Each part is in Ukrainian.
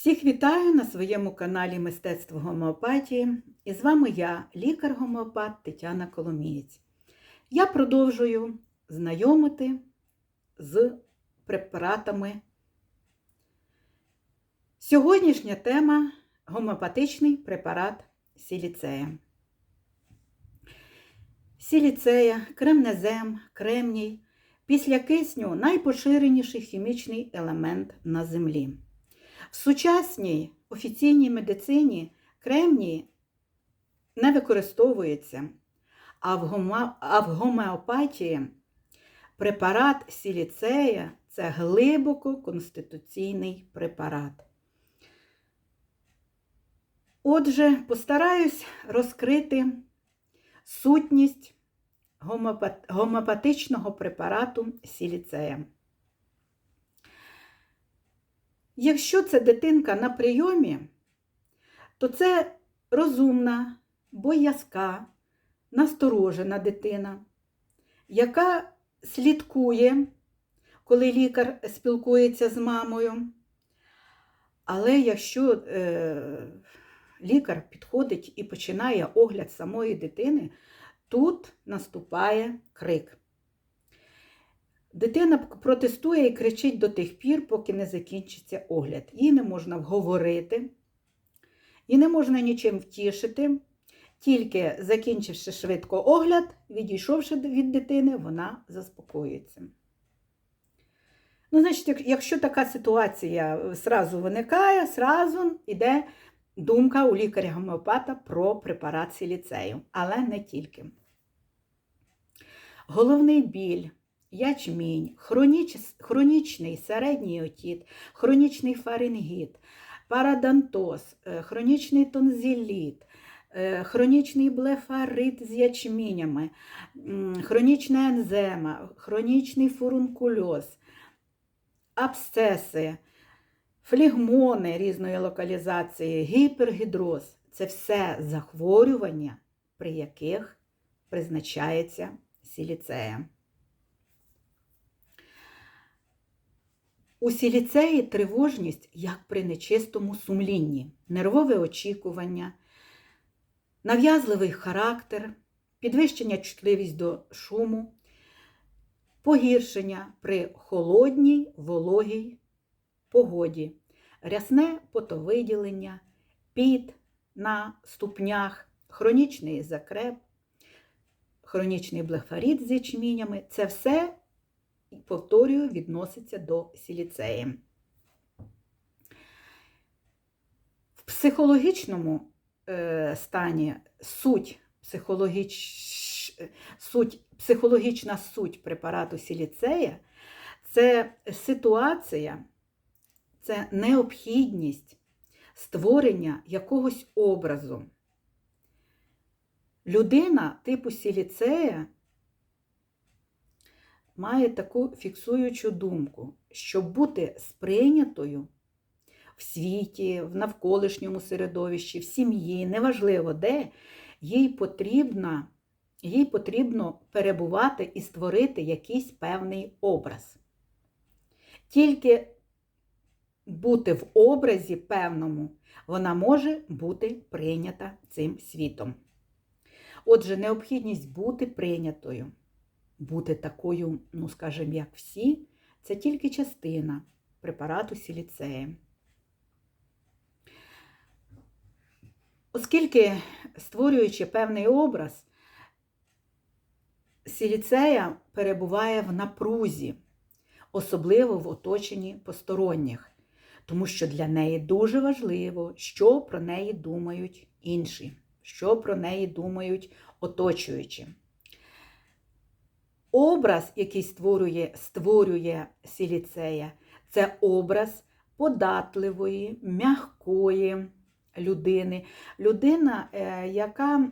Всіх вітаю на своєму каналі Мистецтво гомеопатії. І з вами я, лікар-гомеопат Тетяна Коломієць. Я продовжую знайомити з препаратами. Сьогоднішня тема гомеопатичний препарат сіліцея. Сіліцея, кремнезем, кремній, після кисню найпоширеніший хімічний елемент на землі. В сучасній офіційній медицині кремній не використовується, а в, гома... а в гомеопатії препарат сіліцея це глибоко конституційний препарат. Отже, постараюсь розкрити сутність гомеопатичного препарату сіліцея. Якщо це дитинка на прийомі, то це розумна, боязка, насторожена дитина, яка слідкує, коли лікар спілкується з мамою. Але якщо е, лікар підходить і починає огляд самої дитини, тут наступає крик. Дитина протестує і кричить до тих пір, поки не закінчиться огляд. Її не можна вговорити, і не можна нічим втішити. Тільки закінчивши швидко огляд, відійшовши від дитини, вона заспокоюється. Ну, значить, якщо така ситуація зразу виникає, зразу йде думка у лікаря-гомеопата про препарат сіліцею, але не тільки. Головний біль ячмінь, хроніч, хронічний середній отіт, хронічний фарингіт, парадонтоз, хронічний тонзиліт, хронічний блефарит з ячмінями, хронічна ензема, хронічний фурункульоз, абсцеси, флігмони різної локалізації, гіпергідроз це все захворювання, при яких призначається сіліцея. У сіліцеї тривожність, як при нечистому сумлінні, нервове очікування, нав'язливий характер, підвищення чутливість до шуму, погіршення при холодній вологій погоді, рясне потовиділення, піт на ступнях, хронічний закреп, хронічний блефарит з ячмінями це все повторюю, відноситься до сіліцеї. В психологічному е, стані суть, психологіч... суть, психологічна суть препарату сіліцея це ситуація, це необхідність створення якогось образу. Людина типу сіліцея має таку фіксуючу думку, щоб бути сприйнятою в світі, в навколишньому середовищі, в сім'ї, неважливо де, їй потрібно, їй потрібно перебувати і створити якийсь певний образ. Тільки бути в образі певному, вона може бути прийнята цим світом. Отже, необхідність бути прийнятою бути такою, ну, скажімо, як всі, це тільки частина препарату сіліцея. Оскільки, створюючи певний образ, сіліцея перебуває в напрузі, особливо в оточенні посторонніх, тому що для неї дуже важливо, що про неї думають інші, що про неї думають оточуючі. Образ, який створює створює сіліцея, це образ податливої, м'якої людини. Людина, е, яка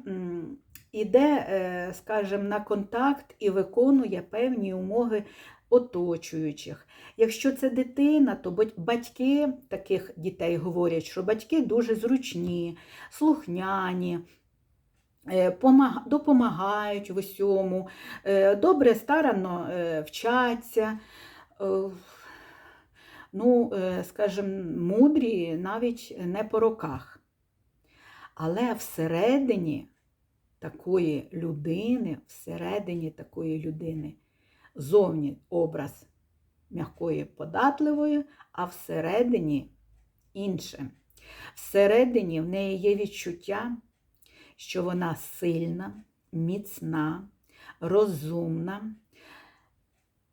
йде, скажімо, на контакт і виконує певні умови оточуючих. Якщо це дитина, то батьки таких дітей говорять, що батьки дуже зручні, слухняні. Е, допомагають в усьому, е, добре старанно е, вчаться, ну, скажімо, мудрі навіть не по роках. Але всередині такої людини, всередині такої людини, зовні образ м'якої податливої, а всередині інше. Всередині в неї є відчуття, що вона сильна, міцна, розумна,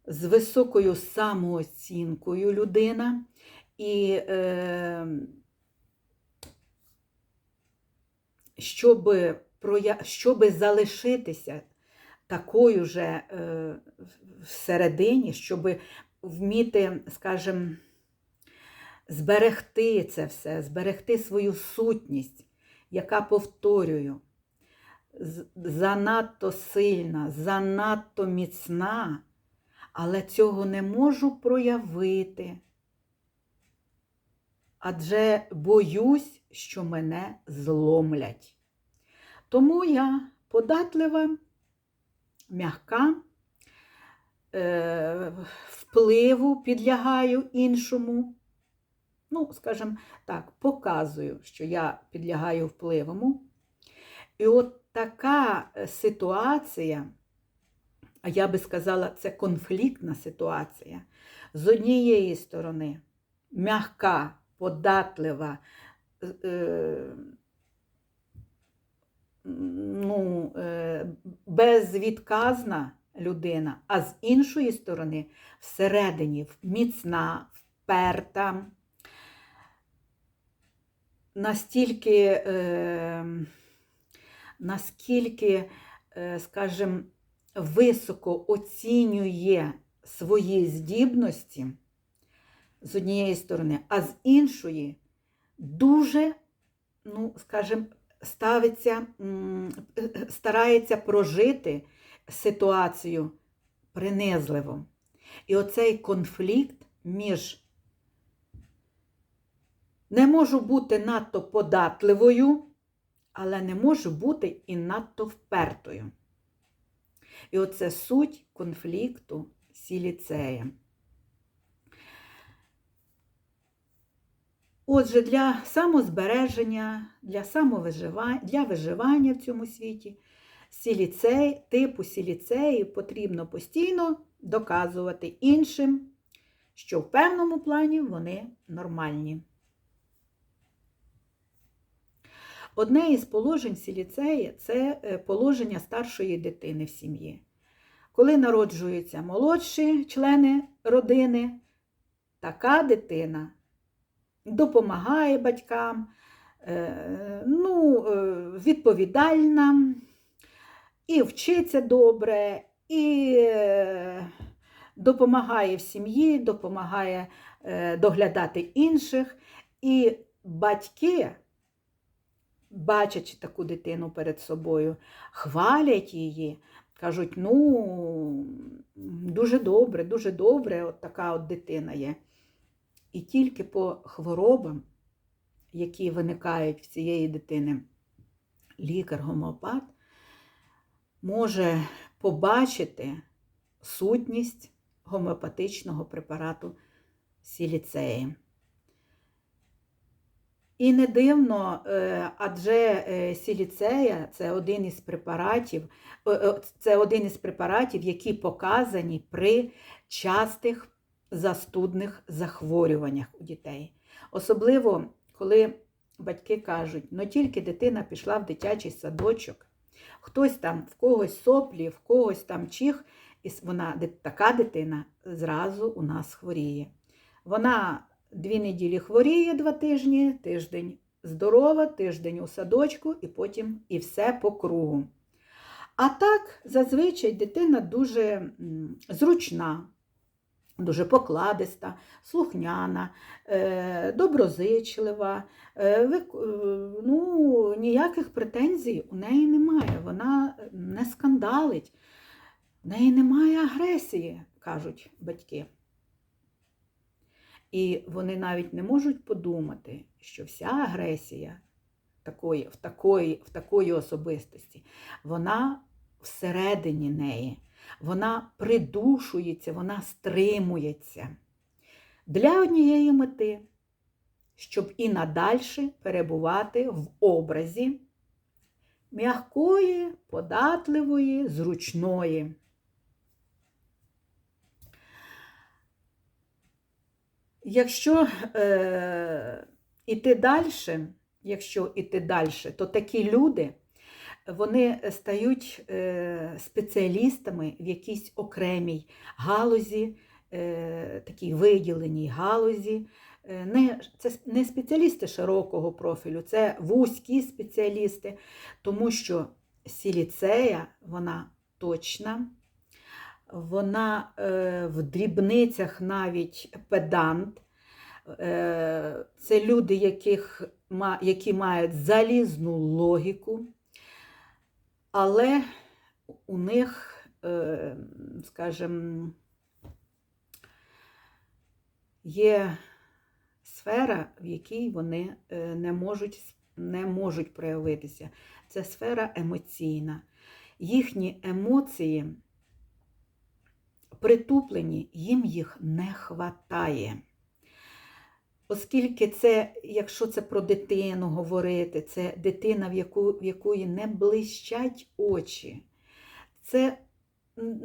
з високою самооцінкою людина. І е, щоб, проя... щоб залишитися такою же е, всередині, щоб вміти, скажімо, зберегти це все, зберегти свою сутність, яка, повторюю, занадто сильна, занадто міцна, але цього не можу проявити. Адже боюсь, що мене зломлять. Тому я податлива, м'яка, е, впливу підлягаю іншому. Ну, скажімо так, показую, що я підлягаю впливому. І от така е, ситуація, а я би сказала, це конфліктна ситуація. З однієї сторони, м'яка, податлива, е, ну, е, безвідказна людина, а з іншої сторони, всередині міцна, вперта, настільки, е, наскільки, е, скажімо, високо оцінює свої здібності з однієї сторони, а з іншої дуже, ну, скажімо, ставиться, старається прожити ситуацію принизливо. І оцей конфлікт між не можу бути надто податливою, але не можу бути і надто впертою. І оце суть конфлікту сіліцея. Отже, для самозбереження, для самовиживання, для виживання в цьому світі сіліцей, типу сіліцеї потрібно постійно доказувати іншим, що в певному плані вони нормальні. Одне із положень сіліцеї це е, положення старшої дитини в сім'ї. Коли народжуються молодші члени родини, така дитина допомагає батькам, е, ну, е, відповідальна, і вчиться добре, і допомагає в сім'ї, допомагає доглядати інших. І батьки, бачачи таку дитину перед собою, хвалять її, кажуть, ну, дуже добре, дуже добре, от така от дитина є. І тільки по хворобам, які виникають в цієї дитини, лікар-гомеопат може побачити сутність гомеопатичного препарату сіліцеї. І не дивно, е, адже е, сіліцея це один із препаратів, е, це один із препаратів, які показані при частих застудних захворюваннях у дітей. Особливо, коли батьки кажуть, ну тільки дитина пішла в дитячий садочок, хтось там в когось соплі, в когось там чих, і вона, така дитина зразу у нас хворіє. Вона дві неділі хворіє два тижні, тиждень здорова, тиждень у садочку, і потім і все по кругу. А так, зазвичай дитина дуже зручна, дуже покладиста, слухняна, е, доброзичлива. Е, ну, Ніяких претензій у неї немає. Вона не скандалить, в неї немає агресії, кажуть батьки. І вони навіть не можуть подумати, що вся агресія такої, в, такої, в такої особистості, вона всередині неї, вона придушується, вона стримується. для однієї мети, щоб і надальше перебувати в образі м'якої, податливої, зручної. Якщо е, іти далі, якщо іти далі, то такі люди вони стають е, спеціалістами в якійсь окремій галузі, е, такій виділеній галузі. Е, Не, це не спеціалісти широкого профілю, це вузькі спеціалісти, тому що сіліцея, вона точна, вона е, в дрібницях навіть педант. Е, Це люди, яких, які мають залізну логіку, але у них, е, скажімо, є сфера, в якій вони не можуть, не можуть проявитися. Це сфера емоційна. Їхні емоції притуплені, їм їх не хватає. Оскільки це, якщо це про дитину говорити, це дитина, в, яку, в якої не блищать очі, це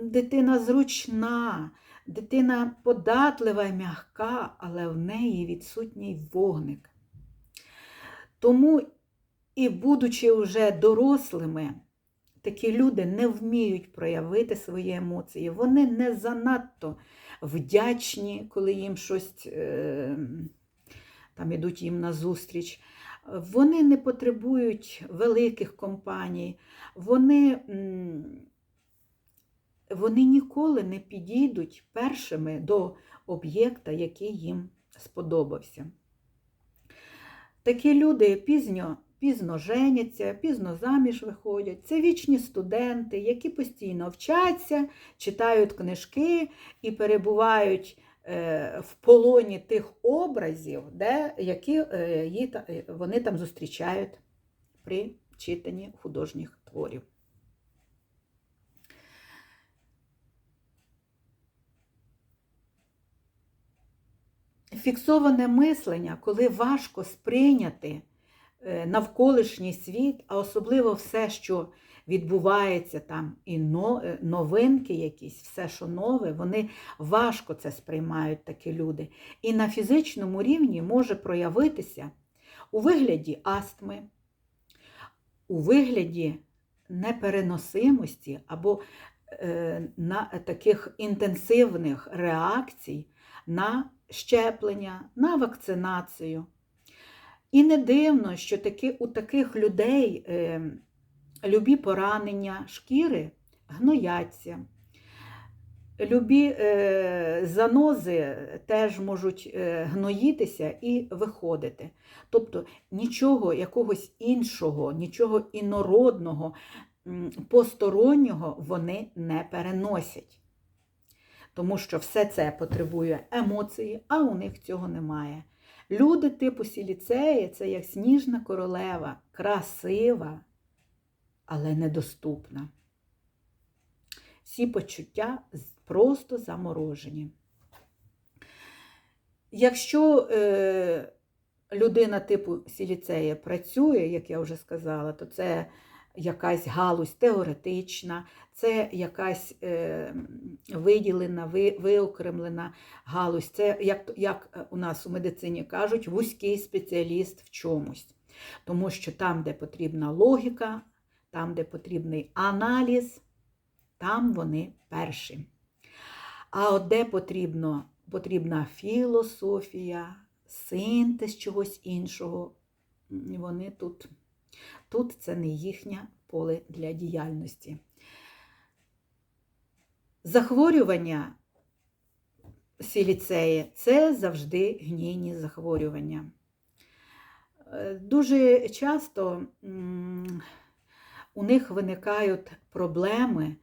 дитина зручна, дитина податлива і м'яка, але в неї відсутній вогник. Тому, і будучи вже дорослими, такі люди не вміють проявити свої емоції. Вони не занадто вдячні, коли їм щось е, там ідуть їм на зустріч. Вони не потребують великих компаній, вони, вони ніколи не підійдуть першими до об'єкта, який їм сподобався. Такі люди пізньо, пізно женяться, пізно заміж виходять. Це вічні студенти, які постійно вчаться, читають книжки і перебувають е, в полоні тих образів, де, які е, е, вони там зустрічають при читанні художніх творів. Фіксоване мислення, коли важко сприйняти навколишній світ, а особливо все, що відбувається там, і е, новинки якісь, все, що нове, вони важко це сприймають такі люди. І на фізичному рівні може проявитися у вигляді астми, у вигляді непереносимості або е, на таких інтенсивних реакцій на щеплення, на вакцинацію. І не дивно, що таки, у таких людей е, любі поранення шкіри гнояться. Любі е, занози теж можуть е, гноїтися і виходити. Тобто нічого якогось іншого, нічого інородного, постороннього вони не переносять. Тому що все це потребує емоції, а у них цього немає. Люди типу сіліцеї це як сніжна королева, красива, але недоступна. Всі почуття просто заморожені. Якщо е, людина типу сіліцея працює, як я вже сказала, то це якась галузь теоретична, це якась е, виділена, ви, виокремлена галузь, це, як, як у нас у медицині кажуть, вузький спеціаліст в чомусь. Тому що там, де потрібна логіка, там, де потрібний аналіз, там вони перші. А от де потрібно, потрібна філософія, синтез чогось іншого, вони тут, тут це не їхнє поле для діяльності. Захворювання сіліцеї це завжди гнійні захворювання. Е, Дуже часто у них виникають проблеми,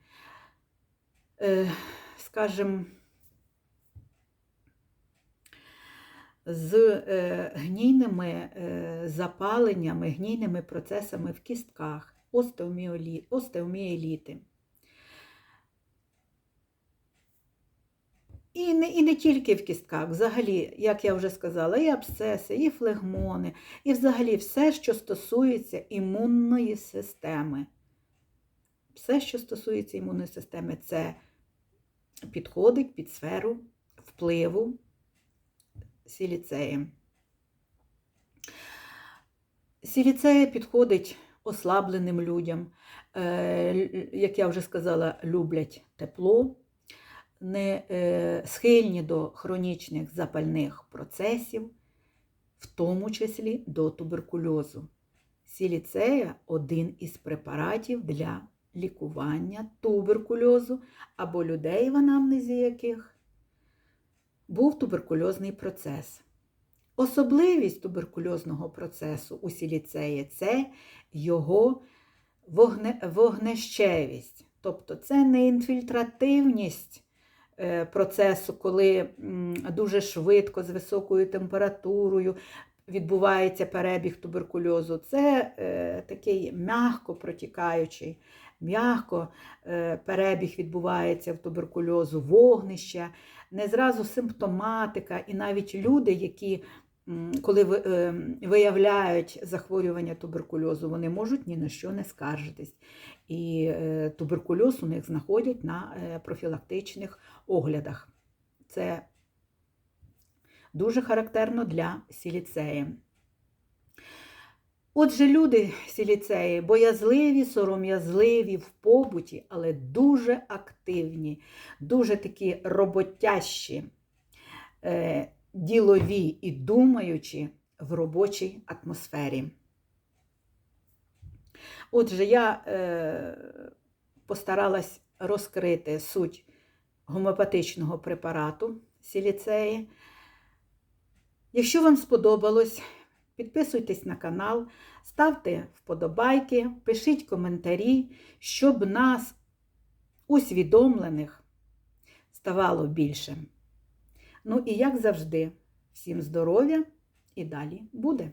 е, скажімо, з е, гнійними е, запаленнями, гнійними процесами в кістках, остеоміеліти. І не, і не тільки в кістках, взагалі, як я вже сказала, і абсцеси, і флегмони, і взагалі все, що стосується імунної системи. Все, що стосується імунної системи, це підходить під сферу впливу сіліцеї. Сіліцея підходить ослабленим людям, е, як я вже сказала, люблять тепло, не е, схильні до хронічних запальних процесів, в тому числі до туберкульозу. Сіліцея один із препаратів для лікування туберкульозу або людей, в анамнезі яких був туберкульозний процес. Особливість туберкульозного процесу у сіліцеї це його вогне, вогнещевість, тобто це не інфільтративність е, процесу, коли дуже швидко з високою температурою відбувається перебіг туберкульозу. Це е, такий м'яко протікаючий, м'яко е, перебіг відбувається в туберкульозу, вогнища, не зразу симптоматика, і навіть люди, які коли е, виявляють захворювання туберкульозу, вони можуть ні на що не скаржитись. І е, туберкульоз у них знаходять на е, профілактичних оглядах. Це дуже характерно для сіліцеї. Отже, люди сіліцеї боязливі, сором'язливі в побуті, але дуже активні, дуже такі роботящі, е, ділові і думаючі в робочій атмосфері. Отже, я е, постаралась розкрити суть гомеопатичного препарату сіліцеї. Якщо вам сподобалось, підписуйтесь на канал, ставте вподобайки, пишіть коментарі, щоб нас, усвідомлених, ставало більше. Ну і як завжди, всім здоров'я і далі буде!